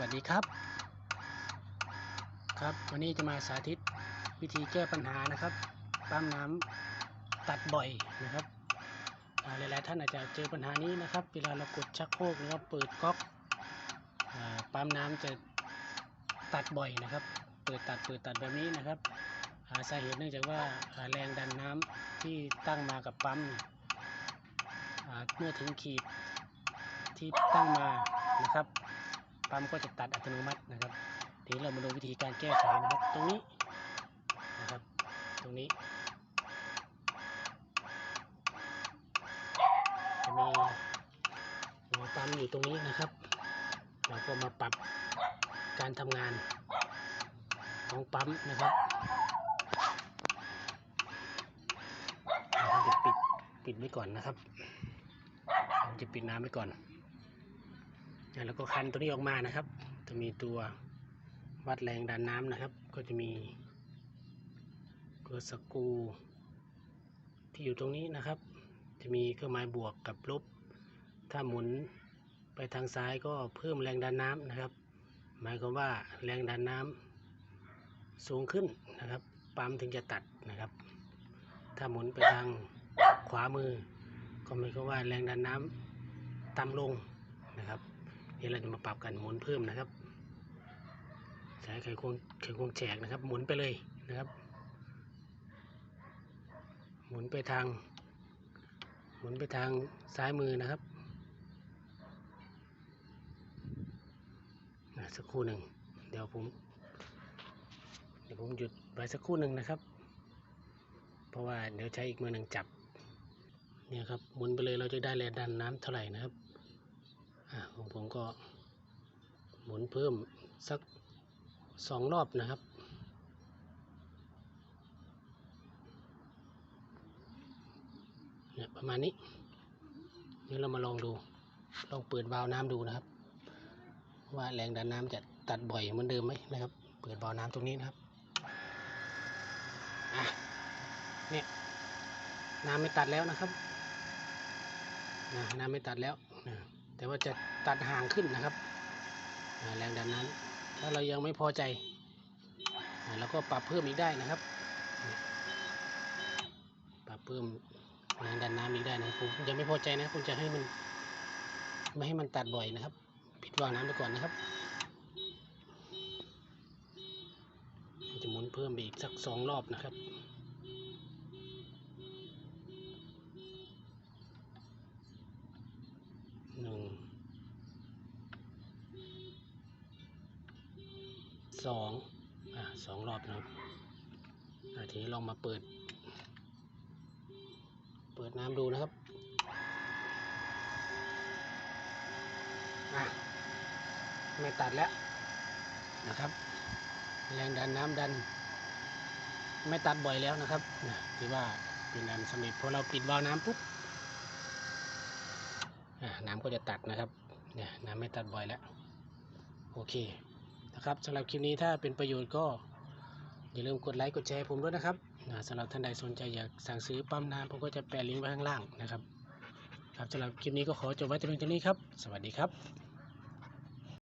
วัสดีครับ ครับ วันนี้จะมาสาธิตวิธีแก้ปัญหานะครับปั๊มน้ำตัดบ่อยนะครับหลายๆท่านอาจจะเจอปัญหานี้นะครับ เวลาเรากดชักโครกหรือว่าเปิดก๊อกปั๊มน้ำจะตัดบ่อยนะครับ เปิดตัดเปิดตัดแบบนี้นะครับาสาเหตุเนื่องจากว่าแรงดันน้ำที่ตั้งมากับปั๊มเมื่อถึงขีดที่ตั้งมานะครับ ปั๊มก็จะตัดอัตโนมัตินะครับทีนี้เรามาดูวิธีการแก้ไขนะครับ ตรงนี้นะครับ ตรงนี้จะมีหัวปั๊มอยู่ตรงนี้นะครับ เราก็มาปรับการทำงานของปั๊มนะครับเราจะปิดปิดไว้ก่อนนะครับเราจะปิดน้ำไว้ก่อน แล้วก็คันตัวนี้ออกมานะครับ จะมีตัววัดแรงดันน้ำนะครับ ก็จะมีตัวสกูที่อยู่ตรงนี้นะครับ จะมีเครื่องหมายบวกกับลบ ถ้าหมุนไปทางซ้ายก็เพิ่มแรงดันน้ำนะครับ หมายความว่าแรงดันน้ำสูงขึ้นนะครับ ปั๊มถึงจะตัดนะครับ ถ้าหมุนไปทางขวามือ ก็หมายความว่าแรงดันน้ำต่ำลงนะครับ เดี๋ยวเราจะมาปรับกันหมุนเพิ่มนะครับใช้ไขควงไขควงแฉกนะครับ หมุนไปเลยนะครับ หมุนไปทาง หมุนไปทางซ้ายมือนะครับนะสักครู่หนึ่งเดี๋ยวผมเดี๋ยวผมหยุดไว้สักครู่หนึ่งนะครับ เพราะว่าเดี๋ยวใช้อีกมือหนึ่งจับเนี่ยครับหมุนไปเลยเราจะได้แรงดันน้ำเท่าไหร่นะครับ ของผมก็หมุนเพิ่มสักสองรอบนะครับ เนี่ยประมาณนี้ เดี๋ยวเรามาลองดู ลองเปิดวาล์วน้ำดูนะครับ ว่าแรงดันน้ำจะตัดบ่อยเหมือนเดิมไหมนะครับ เปิดวาล์วน้ำตรงนี้นะครับเนี่ยน้ำไม่ตัดแล้วนะครับนะน้ำไม่ตัดแล้วนะ แต่ว่าจะตัดห่างขึ้นนะครับแรงดันน้ำถ้าเรายังไม่พอใจเราก็ปรับเพิ่มอีกได้นะครับ ปรับเพิ่มแรงดันน้ำอีกได้นะผมยังไม่พอใจนะผมจะให้มันไม่ให้มันตัดบ่อยนะครับ ปิดวาล์วน้ำไปก่อนนะครับจะหมุนเพิ่มไปอีกสักสองรอบนะครับ หนึ่ง สองอ่าสองรอบนะครับทีนี้ลองมาเปิด เปิดน้ำดูนะครับไม่ตัดแล้วนะครับ แรงดันน้ำดัน ไม่ตัดบ่อยแล้วนะครับนะถือว่าเป็นอันสำเร็จพอเราปิดวาล์วน้ำปุ๊บน้ำก็จะตัดนะครับเนี่ยน้ำไม่ตัดบ่อยแล้ว โอเค นะครับสำหรับคลิปนี้ถ้าเป็นประโยชน์ก็อย่าลืมกดไลค์กดแชร์ผมด้วยนะครับอ่าสำหรับท่านใดสนใจอยากสั่งซื้อปั๊มน้ำผมก็จะแปะลิงก์ไว้ข้างล่างนะครับครับสำหรับคลิปนี้ก็ขอจบไว้แต่เพียงเท่านี้ครับ สวัสดีครับ